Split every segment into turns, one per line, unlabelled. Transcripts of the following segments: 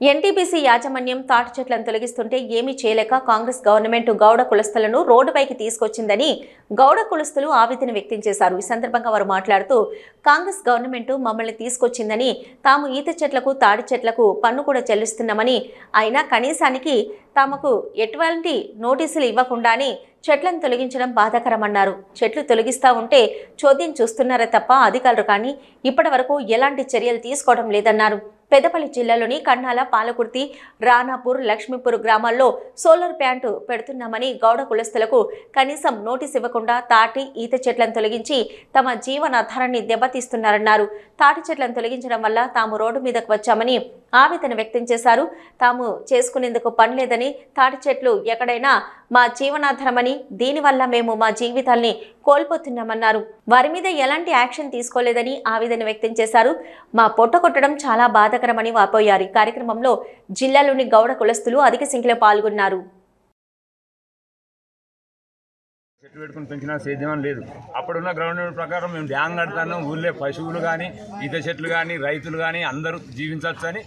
NTPC యాజమాన్యం తాటి చెట్లను తొలగిస్తుంటే ఏమీ చేయలేక కాంగ్రెస్ గవర్నమెంట్ గౌడ కులస్తులను రోడ్డుపైకి తీసుకొచ్చిందని గౌడ కులస్తులు ఆవేదన వ్యక్తం చేశారు. ఈ సందర్భంగా వారు మాట్లాడుతూ కాంగ్రెస్ గవర్నమెంట్ మమ్మల్ని తీసుకొచ్చిందని తాము ఈత చెట్లకు తాడి చెట్లకు పన్ను కూడా చెల్లిస్తున్నామని అయినా కనీసానికి తమకు ఎటువంటి నోటీసులు ఇవ్వకుండానే చెట్లను తొలగించడం బాధాకరమన్నారు. చెట్లు తొలగిస్తూ ఉంటే చోద్యం చూస్తున్నారే తప్ప అధికారులు కానీ ఇప్పటి ఎలాంటి చర్యలు తీసుకోవడం లేదన్నారు. పెద్దపల్లి జిల్లాలోని కన్నాల పాలకుర్తి రానాపూర్ లక్ష్మీపూర్ గ్రామాల్లో సోలార్ ప్యాంటు పెడుతున్నామని గౌడ కులస్తులకు కనీసం నోటీస్ ఇవ్వకుండా తాటి ఈత చెట్లను తొలగించి తమ జీవనాధారాన్ని దెబ్బతీస్తున్నారన్నారు. తాటి చెట్లను తొలగించడం వల్ల తాము రోడ్డు మీదకు వచ్చామని ఆవేదన వ్యక్తం చేశారు. తాము చేసుకునేందుకు పని లేదని తాటి చెట్లు ఎక్కడైనా మా జీవనాధారమని దీనివల్ల మేము మా జీవితాల్ని కోల్పోతున్నామన్నారు. వారి మీద ఎలాంటి యాక్షన్ తీసుకోలేదని ఆవేదన వ్యక్తం చేశారు. మా పొట్ట కొట్టడం చాలా బాధాకరమని వాపోయారు. కార్యక్రమంలో జిల్లాలోని గౌడ కులస్తులు అధిక సంఖ్యలో పాల్గొన్నారు.
చెట్టు పెట్టుకుని పెంచినా సేద్యం అని లేదు. అప్పుడున్న గ్రౌండ్ ప్రకారం మేము డ్యామ్ కడతాను ఊళ్ళో పశువులు కానీ ఈత చెట్లు కానీ రైతులు కానీ అందరూ జీవించవచ్చని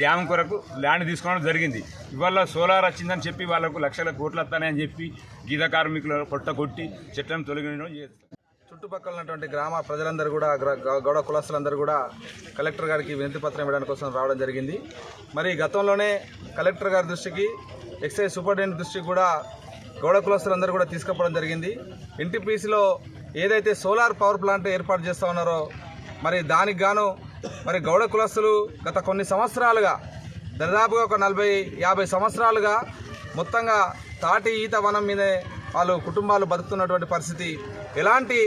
డ్యామ్ కొరకు ల్యాండ్ తీసుకోవడం జరిగింది. ఇవాళ సోలార్ వచ్చిందని చెప్పి వాళ్ళకు లక్షల కోట్లు వస్తాయని చెప్పి గీత కార్మికులు పొట్ట కొట్టి చెట్లను తొలగించడం చేస్తారు
చుట్టుపక్కల ఉన్నటువంటి గ్రామ ప్రజలందరూ కూడా గౌడ కులస్తులందరూ కూడా కలెక్టర్ గారికి వినతి పత్రం ఇవ్వడానికి కోసం రావడం జరిగింది. మరి గతంలోనే కలెక్టర్ గారి దృష్టికి ఎక్సైజ్ సూపరింటెండెంట్ దృష్టికి కూడా గౌడ కులస్తులందరూ కూడా తీసుకుపోవడం జరిగింది. ఎన్టీపీసీలో ఏదైతే సోలార్ పవర్ ప్లాంట్ ఏర్పాటు చేస్తూ ఉన్నారో మరి దానికి గాను మరి గౌడ కులస్తులు గత కొన్ని సంవత్సరాలుగా దాదాపుగా ఒక నలభై యాభై సంవత్సరాలుగా మొత్తంగా తాటి ఈత వనం మీదే వాళ్ళు కుటుంబాలు బతుకుతున్నటువంటి పరిస్థితి. ఎలాంటి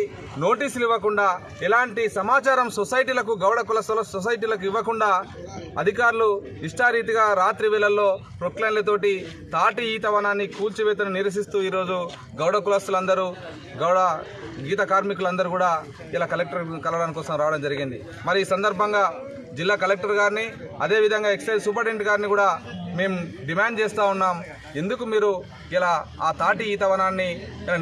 నోటీసులు ఇవ్వకుండా ఎలాంటి సమాచారం సొసైటీలకు గౌడ కులస్తుల సొసైటీలకు ఇవ్వకుండా అధికారులు ఇష్టారీతిగా రాత్రి వేళల్లో ప్రొక్లైన్లతోటి తాటి ఈత వనాన్ని కూల్చివేతను నిరసిస్తూ ఈరోజు గౌడ కులస్తులందరూ గౌడ గీత కార్మికులందరూ కూడా ఇలా కలెక్టర్ కలవడానికి కోసం రావడం జరిగింది. మరి ఈ సందర్భంగా జిల్లా కలెక్టర్ గారిని అదేవిధంగా ఎక్సైజ్ సూపరింటెండెంట్ గారిని కూడా మేము డిమాండ్ చేస్తూ ఉన్నాం. ఎందుకు మీరు ఇలా ఆ తాటి ఈతవనాన్ని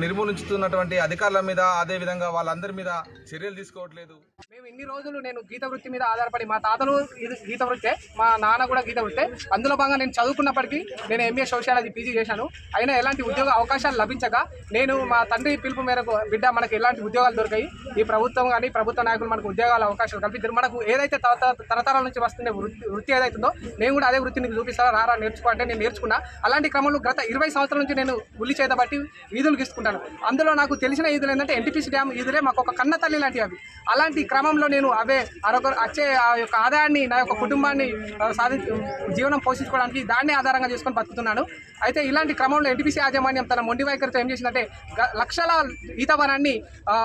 నిర్మూలించుతున్నటువంటి అధికారుల మీద అదేవిధంగా వాళ్ళందరి మీద చర్యలు తీసుకోవట్లేదు?
మేము ఇన్ని రోజులు నేను గీత వృత్తి మీద ఆధారపడి మా తాతలు ఇది గీత వృత్తే మా నాన్న కూడా గీత వృత్తే అందులో భాగంగా నేను చదువుకున్నప్పటికీ నేను ఎంఏ సోషియాలజీ పీజీ చేశాను. అయినా ఎలాంటి ఉద్యోగ అవకాశాలు లభించక నేను మా తండ్రి పిలుపు మేరకు బిడ్డ మనకి ఎలాంటి ఉద్యోగాలు దొరికాయి ఈ ప్రభుత్వం కానీ ప్రభుత్వ నాయకులు మనకు ఉద్యోగాల అవకాశాలు కల్పించారు మనకు ఏదైతే తరతరాల నుంచి వస్తుండే వృత్తి వృత్తి ఏదైతుందో నేను కూడా అదే వృత్తిని చూపిస్తారా రారా నేర్చుకో అంటే నేను నేర్చుకున్నా. అలాంటి క్రమంలో గత ఇరవై సంవత్సరాల నుంచి నేను ఉల్లి చేత బట్టి ఈదులు గీసుకుంటాను. అందులో నాకు తెలిసిన ఈదులు ఏంటంటే ఎన్టీపీసీ డ్యామ్ ఈదులే మాకు ఒక కన్న తల్లి లాంటివి అవి. అలాంటి క్రమంలో నేను అవే అరొక వచ్చే ఆ యొక్క ఆదాయాన్ని నా యొక్క కుటుంబాన్ని సాధి జీవనం పోషించుకోవడానికి దాన్ని ఆధారంగా చేసుకొని బతుకుతున్నాను. అయితే ఇలాంటి క్రమంలో ఎన్టీపీసీ యాజమాన్యం తన మొండి వైఖరితో ఏం చేసిందంటే లక్షల ఈతవనాన్ని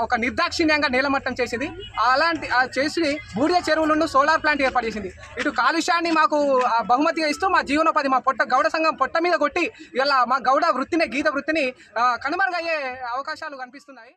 ఒక నిర్దాక్షిణ్యంగా నేలమట్టం చేసింది. అలాంటి ఆ చేసి బూడిద చెరువులను సోలార్ ప్లాంట్ ఏర్పాటు చేసింది. ఇటు కాలుష్యాన్ని మాకు ఆ, బహుమతిగా ఇస్తూ మా జీవనోపాధి మా పొట్ట గౌడ సంఘం పొట్ట మీద కొట్టి ఇలా మా గౌడ వృత్తిని గీత వృత్తిని ఆ, కనుమరుగయ్యే అవకాశాలు కనిపిస్తున్నాయి.